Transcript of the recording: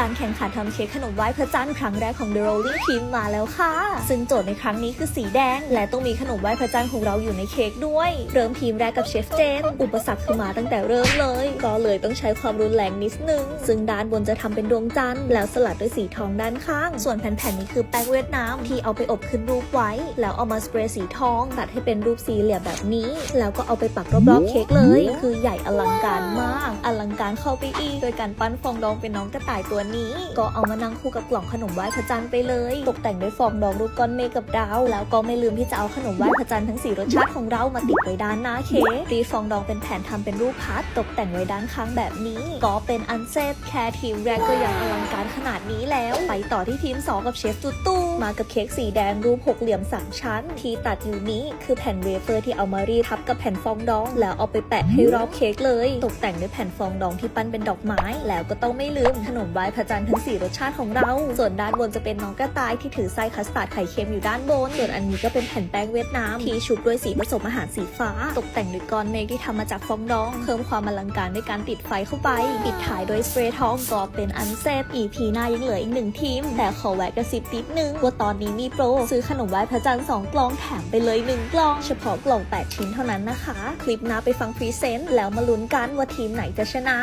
การแข่งขันทำเค้กขนมไหว้พระจันทร์ครั้งแรกของ The Rolling Team มาแล้วค่ะ ซึ่งโจทย์ในครั้งนี้คือสีแดง และต้องมีขนมไหว้พระจันทร์ของเราอยู่ในเค้กด้วย เริ่มทีมแรกกับเชฟเจนอุปสรรคคือมาตั้งแต่เริ่มเลย ก็เลยต้องใช้ความรุนแรงนิดนึง ซึ่งด้านบนจะทำเป็นดวงจันทร์แล้วสลัดด้วยสีทองด้านข้าง ส่วนแผ่นๆนี้คือแป้งเวียดนามที่เอาไปอบขึ้นรูปไว้ แล้วเอามาสเปรย์สีทองตัดให้เป็นรูปสี่เหลี่ยมแบบนี้ แล้วก็เอาไปปักรอบๆเค้กเลย คือใหญ่อลังการมาก อลังการเข้าไปอีกโดยการปั้นฟองดองเป็นน้องกระต่ายตัวนี้ ก็เอามานั่งคู่กับกล่องขนมไหว้พระจันทร์ไปเลย ตกแต่งด้วยฟองดองรูปก้อนเมฆกับดาว แล้วก็ไม่ลืมที่จะเอาขนมไหว้พระจันทร์ทั้งสี่รสชาติของเรามาติดไว้ด้านหน้าเค้กรีฟองดองเป็นแผ่นทำเป็นรูปพัดตกแต่งไว้ด้านข้างแบบนี้ ก็เป็นอันเซตแค่ทีมแรกก็ยังอลังการขนาดนี้แล้ว ไปต่อที่ทีม 2 กับเชฟตุ๊ตู้มากับเค้กสีแดงรูปหกเหลี่ยมสามชั้น ที่ตัดอยู่นี้คือแผ่นเวเฟอร์ที่เอามารีดทับกับแผ่นฟองดอง แล้วเอาไปแปะให้รอบเค้กเลย ตกแต่งด้วยแผ่นฟองดองที่ปั้นเป็นดอกไม้ แล้วก็ต้องไม่ลืมขนมไหว้พระจันทร์ทั้งสี่รสชาติของเรา ส่วนด้านบนจะเป็นน้องกระต่ายที่ถือไส้คัสตาร์ดไข่เค็มอยู่ด้านบน ส่วนอันนี้ก็เป็นแผ่นแป้งเวียดนามที่ชุบด้วยสีผสมอาหารสีฟ้า ตกแต่งด้วยก้อนเมฆที่ทำมาจากฟองดอง เพิ่มความอลังการด้วยการติดไฟเข้าไป ปิดท้ายด้วยสเปรย์ทองก็เป็นอันเซฟ EP หน้ายังเหลืออีกหนึ่งทีม แต่ขอแวะกระซิบนิดนึงว่าตอนนี้มีโปร ซื้อขนมไหว้พระจันทร์2กล่องแถมไปเลย1กล่อง เฉพาะกล่อง 8 ชิ้นเท่านั้นนะคะ คลิปหน้าไปฟังพรีเซนต์แล้วมาลุ้นกันว่าทีมไหนจะชนะ